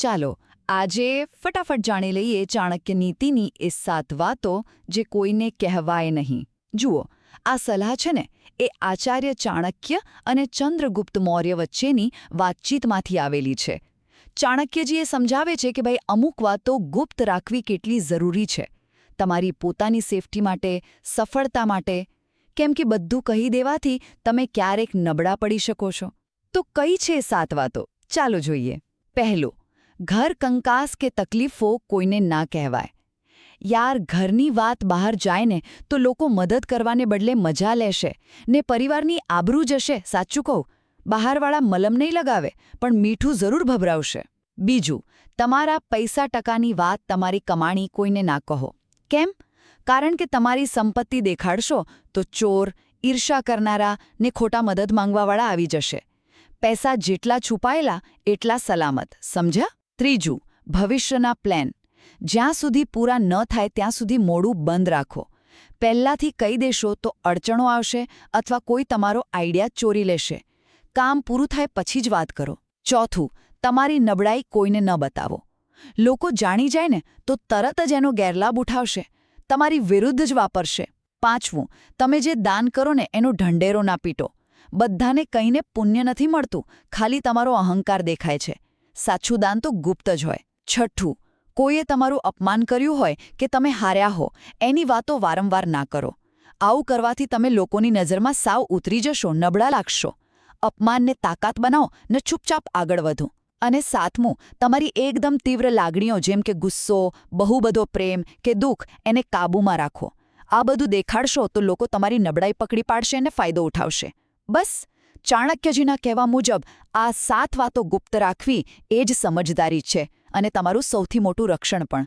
ચાલો, આજે ફટાફટ જાણી લઈએ ચાણક્ય નીતિની એ સાત વાતો જે કોઈને કહેવાય નહીં. જુઓ, આ સલાહ છે ને, એ આચાર્ય ચાણક્ય અને ચંદ્રગુપ્ત મૌર્ય વચ્ચેની વાતચીતમાંથી આવેલી છે. ચાણક્યજીએ સમજાવે છે કે ભાઈ, અમુક વાતો ગુપ્ત રાખવી કેટલી જરૂરી છે. તમારી પોતાની સેફટી માટે, સફળતા માટે. કેમ કે બધું કહી દેવાથી તમે ક્યારેક નબળા પડી શકો છો. તો કઈ છે એ સાત વાતો? ચાલો જોઈએ. પહેલું ઘર કંકાસ કે તકલીફો કોઈને ના કહેવાય. યાર, ઘરની વાત બહાર જાય ને તો લોકો મદદ કરવાને બદલે મજા લેશે ને પરિવારની આબરૂ જશે, સાચું કહું? બહારવાળા મલમ નહીં લગાવે, પણ મીઠું જરૂર ભભરાવશે. બીજું, તમારા પૈસા ટકાની વાત તમારી કમાણી કોઈને ના કહો. કેમ? કારણ કે તમારી સંપત્તિ દેખાડશો તો ચોર ઈર્ષા કરનારા ને ખોટા મદદ માંગવાવાળા આવી જશે. પૈસા જેટલા છુપાયેલા, એટલા સલામત, સમજ્યા? ત્રીજું, ભવિષ્યના પ્લાન જ્યાં સુધી પૂરા ન થાય ત્યાં સુધી મોડું બંધ રાખો. પહેલાંથી કહી દેશો તો અડચણો આવશે અથવા કોઈ તમારો આઈડિયા ચોરી લેશે. કામ પૂરું થાય પછી જ વાત કરો. ચોથું, તમારી નબળાઈ કોઈને ન બતાવો. લોકો જાણી જાય ને તો તરત જ એનો ગેરલાભ ઉઠાવશે. તમારી વિરુદ્ધ જ વાપરશે. પાંચમું, તમે જે દાન કરો ને એનો ઢંઢેરો ના પીટો. બધાને કંઈને પુણ્ય નથી મળતું. ખાલી તમારો અહંકાર દેખાય છે. સાચું દાન તો ગુપ્ત જ હોય. છઠ્ઠું, કોઈએ તમારું અપમાન કર્યું હોય કે તમે હાર્યા હો, એની વાતો વારંવાર ના કરો. આવું કરવાથી તમે લોકોની નજરમાં સાવ ઉતરી જશો, નબળા લાગશો. અપમાનને તાકાત બનાવો, ને ચૂપચાપ આગળ વધો. અને સાતમું, તમારી એકદમ તીવ્ર લાગણીઓ જેમ કે ગુસ્સો બહુ બધો પ્રેમ કે દુઃખ એને કાબૂમાં રાખો. આ બધું દેખાડશો તો લોકો તમારી નબળાઈ પકડી પાડશે અને ફાયદો ઉઠાવશે. બસ ચાણક્યજીના કહેવા મુજબ, આ સાત વાતો ગુપ્ત રાખવી એ જ સમજદારી છે અને તમારું સૌથી મોટું રક્ષણ પણ.